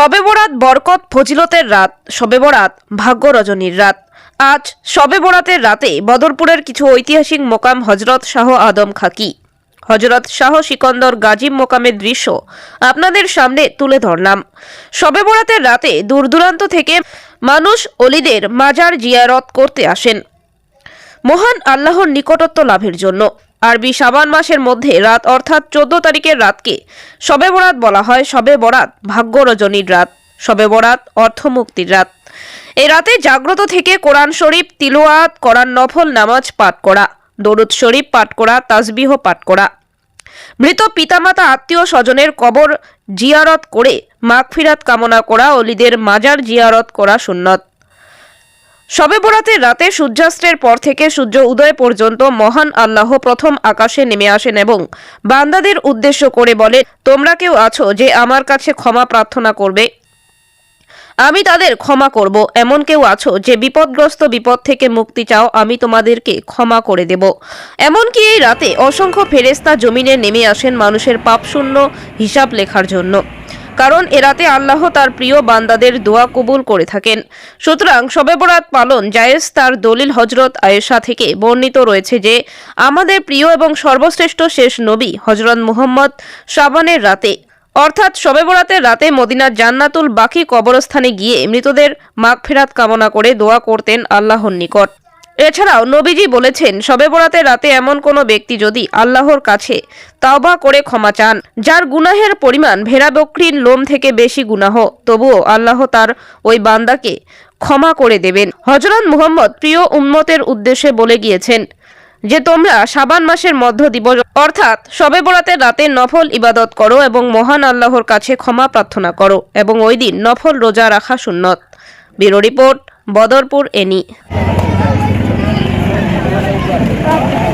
শবে বরাত বরকত, ফজিলতের রাত, শবে বরাত ভাগ্য রজনীর রাত। আজ শবে বরাতের রাতে বদরপুরের কিছু ঐতিহাসিক মোকাম হজরত শাহ আদম খাকি। হজরত শাহ সিকন্দর গাজীব মোকামের দৃশ্য আপনাদের সামনে তুলে ধরলাম। শবে বরাতের রাতে দূর দূরান্ত থেকে মানুষ অলিদের মাজার জিয়ারত করতে আসেন। মহান আল্লাহর নিকটত্ব লাভের জন্য। আরবি শাবান মাসের মধ্যে রাত অর্থাৎ চোদ্দ তারিখের রাতকে শবে বরাত বলা হয়। শবে বরাত ভাগ্য রজনীর রাত, শবে বরাত অর্থমুক্তির রাত। এই রাতে জাগ্রত থেকে কোরআন শরীফ, তিলোয়াত করার নফল, নামাজ পাঠ করা, দরুদ শরীফ পাঠ করা তাসবিহ পাঠ করা। মৃত পিতামাতা, আত্মীয় স্বজনের কবর জিয়ারত করে মাগফিরাত কামনা করা, অলিদের মাজার জিয়ারত করা সুন্নত। শবে বরাতের রাতে সূর্যাস্তের পর থেকে সূর্য উদয় পর্যন্ত মহান আল্লাহ প্রথম আকাশে নেমে আসেন এবং বান্দাদের উদ্দেশ্য করে বলে, তোমরা কেউ আছো যে আমার কাছে ক্ষমা প্রার্থনা করবে? আমি তাদের ক্ষমা করব। এমন কেউ আছো যে বিপদগ্রস্ত বিপদ থেকে মুক্তি চাও, আমি তোমাদেরকে ক্ষমা করে দেব। এমনকি এই রাতে অসংখ্য ফেরেস্তা জমিনে নেমে আসেন মানুষের পাপশূন্য হিসাব লেখার জন্য। কারণ এরাতে আল্লাহ তার প্রিয় বান্দাদের দোয়া কবুল করে থাকেন। সুতরাং শবে বরাত পালন জায়েজ তার দলিল হজরত আয়েশা থেকে বর্ণিত রয়েছে যে, আমাদের প্রিয় এবং সর্বশ্রেষ্ঠ শেষ নবী হজরত মুহম্মদ শাবানের রাতে, অর্থাৎ শবে বরাতের রাতে মদিনার জান্নাতুল বাকি কবরস্থানে গিয়ে মৃতদের মাগফেরাত কামনা করে দোয়া করতেন আল্লাহর নিকট। এছাড়াও নবীজি বলেছেন, শবে বরাতের রাতে এমন কোনো ব্যক্তি যদি আল্লাহর কাছে তাওবা করে ক্ষমা চান, যার গুনাহের পরিমাণ ভেড়া বকরির লোম থেকে বেশি গুনাহ, তবুও আল্লাহ তার ওই বান্দাকে ক্ষমা করে দেবেন। হজরত মুহম্মদ প্রিয় উম্মতের উদ্দেশ্যে বলে গিয়েছেন যে, তোমরা সাবান মাসের মধ্য দিবস, অর্থাৎ শবে বরাতের রাতে নফল ইবাদত করো এবং মহান আল্লাহর কাছে ক্ষমা প্রার্থনা করো এবং ওই দিন নফল রোজা রাখা সুন্নত। ব্যুরো রিপোর্ট, বদরপুর এনি Gracias.